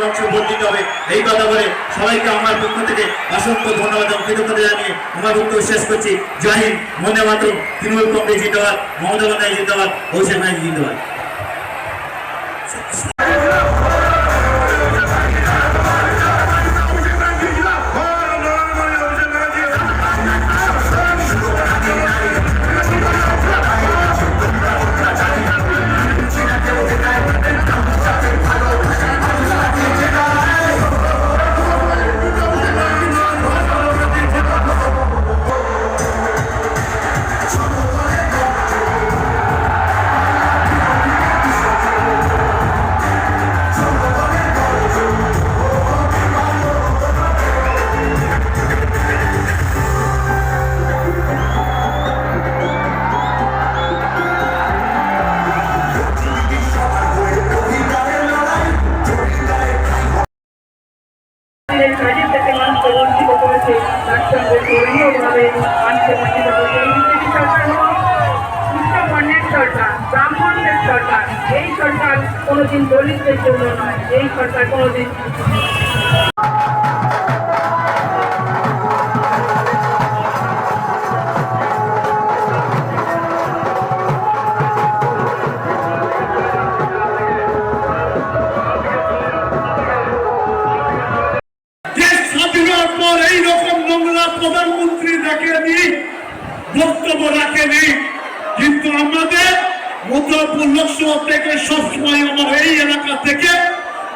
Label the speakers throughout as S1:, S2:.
S1: তৃণমূল বর্ধিত হবে। এই কথা বলে সবাইকে আমার পক্ষ থেকে অসংখ্য ধন্যবাদ এবং কৃতজ্ঞতা জানিয়ে আমার বক্তব্য শেষ করছি। জয় হিন্দ, বন্দে মাতরম, তৃণমূল কংগ্রেস জিন্দাবাদ, মমতা বন্দ্যোপাধ্যায় জিন্দাবাদ ব্যানার্জি জিন্দাবাদ।
S2: এই সরকার কোনোদিন দলিতদের জন্য নয় এই সরকার কোনোদিন
S3: বক্তব্য রাখেনি কিন্তু আমাদের মধ্যপুর লোকসভা থেকে সবসময় আমার এই এলাকা থেকে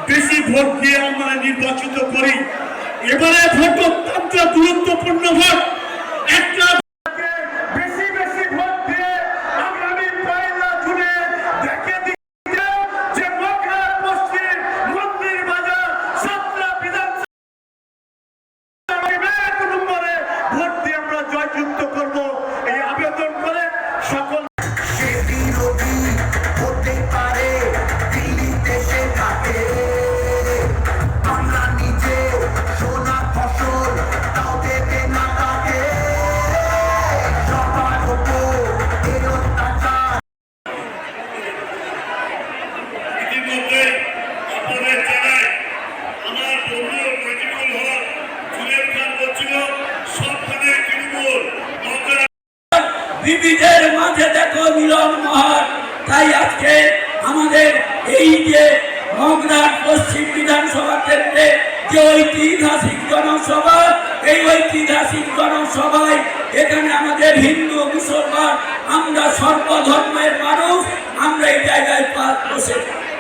S3: বেশি ভোট দিয়ে আমরা নির্বাচিত করি। এবারে ভোট অত্যন্ত গুরুত্বপূর্ণ ভোট। যে
S4: মগরাট পশ্চিম বিধানসভা কেন্দ্রে যে ঐতিহাসিক জনসভা, এই ঐতিহাসিক জনসভায় এখানে আমাদের হিন্দু, মুসলমান, আমরা সর্বধর্মের মানুষ, আমরা এই জায়গায় বসে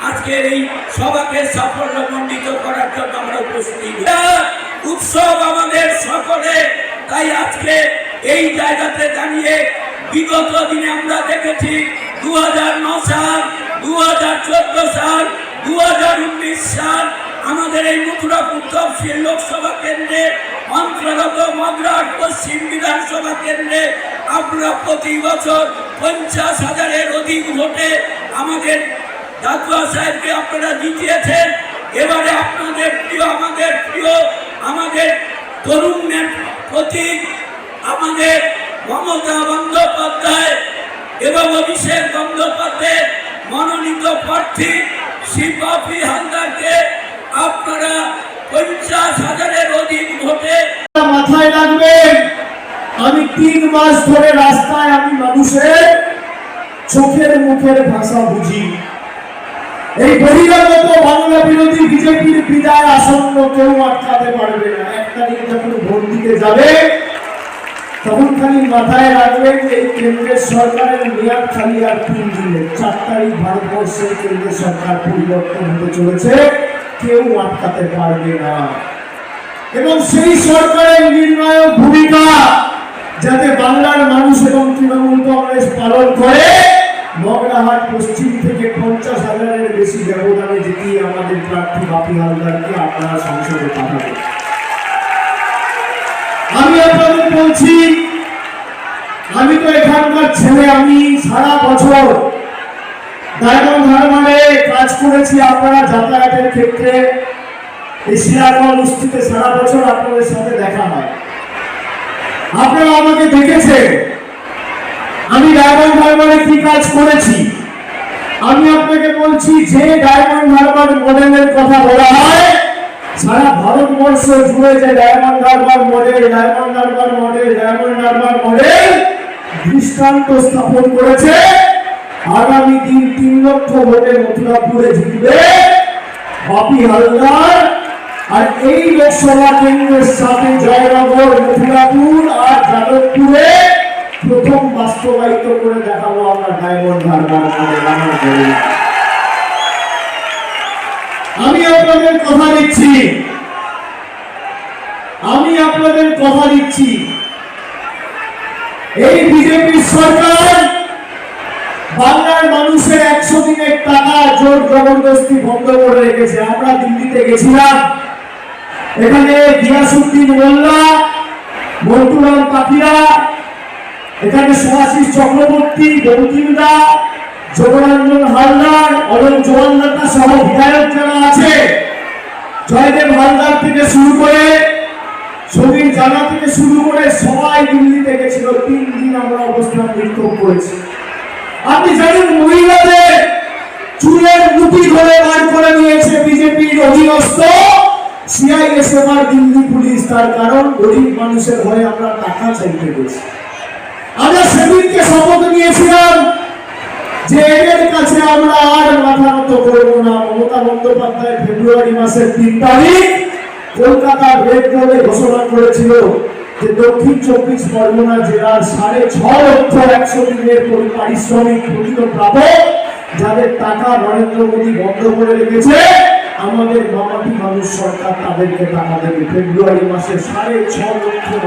S4: আজকের এই সভাকে সাফল্য মণ্ডিত করার জন্য আমরা উপস্থিত। উৎসব আমাদের সকলে, তাই আজকে এই জায়গাতে দাঁড়িয়ে বিগত দিনে আমরা দেখেছি দু সাল দু হাজার চোদ্দ সাল দু হাজার উনিশ সাল আমাদের এই মথুরাপুর তফসিল লোকসভা কেন্দ্রে অন্তর্গত মদ্রাট পশ্চিম বিধানসভা কেন্দ্রে আমরা প্রতি বছর পঞ্চাশ হাজারের অধিক ভোটে আমাদের দাদুয়া সাহেবকে আপনারা জিতিয়েছেন। এবারে আপনাদের প্রিয়, আমাদের প্রিয়, আমাদের তরুণের প্রতীক আমাদের মমতা বন্দ্যোপাধ্যায় এবং অভিষেক বন্দ্যোপাধ্যায়ের মনোনীত প্রার্থী শিবাপি হালদারকে আপনারা পঞ্চাশ হাজারের অধিক ভোটে
S5: মাথায় রাখবেন। আমি তিন মাস ধরে রাস্তায় আমি মানুষের চোখের মুখের ভাষা বুঝি। এই বহিরাগত বাংলা বিরোধী বিজেপির বিদায় আসন্ন কেউ আটকাতে পারবে না। এক তারিখে যখন ভোট দিতে যাবে তখন খালি মাথায় রাখবেন যে কেন্দ্রের সরকারের মেয়াদ খালি আর তিন দিনের চার তারিখ ভারতবর্ষের কেন্দ্রের সরকার পরিবর্তন হতে চলেছে। কেউ আটকাতে পারবে না। এবং সেই সরকারের নির্ণায়ক ভূমিকা যাতে বাংলার মানুষ এবং তৃণমূল কংগ্রেস পালন করে, মগরাহাট পশ্চিম থেকে পঞ্চাশ হাজারের বেশি ব্যবধানে জিতিয়ে আমাদের প্রার্থী বাপি হালদারকে আপনারা সংসদে পাঠাবেন। আমি আপনাদের বলছি, আমি তো এখানকার ছেলে, আমি সারা বছর কাজ করেছি আপনারা যাতায়াতের ক্ষেত্রে। সিরাজগঞ্জ সারা বছর আপনাদের সাথে দেখা হয়। আপনারা আমাকে দেখেছেন, আমি ডায়মন্ড হারবারে কি কাজ করেছি। আমি আপনাকে বলছি, যে ডায়মন্ড হারবার মডেলের কথা বলা হয় সারা ভারতবর্ষ জুড়ে যে Diamond Harbour model, Diamond Harbour model, Diamond Harbour model দৃষ্টান্ত স্থাপন করেছে, আগামী দিন তিন লক্ষ ভোটে মথুরাপুরে জিতবে বাপি হালদার আর এই লোকসভা কেন্দ্রের সাথে জয়নগর, মথুরাপুর আর যাদবপুরে প্রথম বাস্তবায়িত করে দেখাবো আমরা ডায়মন্ড হারবার। আমি আপনাদের কথা দিচ্ছি। আমি আপনাদের কথা দিচ্ছি। এই বিজেপি সরকার বাংলার মানুষের একশো দিনের টাকা জোর জবরদস্তি বন্ধ করে রেখেছে। আমরা দিল্লিতে গেছিলাম। এখানে গিয়াসুদ্দিন মোল্লা, মন্টুরাম পাখিরা, এখানে সুভাষিস চক্রবর্তী বঙ্কিমদা যোগরঞ্জন হালদার অলোক জোয়ান্দাতা সহ বিধায়ক যারা আছে। জয়দেব হালদার থেকে শুরু করে সমীর জানা থেকে শুরু করে সবাই দিল্লিতে গেছিল। তিন দিন আমরা অবস্থান বিক্ষোভ করেছি। আপনি জানেন মহিলাদের চুলের মুঠি ধরে বার করে নিয়েছে বিজেপির অধীনস্থ সিআইএসএফ আর দিল্লি পুলিশ। তার কারণ, গরিব মানুষের হয়ে আমরা টাকা চাইতে গেছি। আমরা সেদিনকে শপথ নিয়েছিলাম যে আমরা আর মাথা করব না। মমতা বন্দ্যোপাধ্যায় ফেব্রুয়ারি মাসের তিন তারিখ কলকাতা ঘোষণা করেছিল যে দক্ষিণ চব্বিশ পরগনা জেলার সাড়ে ছ লক্ষ একশো দিনের পরি- পারিশ্রমিক প্রকৃত প্রাপক, যাদের টাকা নরেন্দ্র মোদী বন্ধ করে রেখেছে, আমাদের মামাটি মানুষ সরকার তাদেরকে টাকা দেবে। ফেব্রুয়ারি মাসে সাড়ে ছ লক্ষ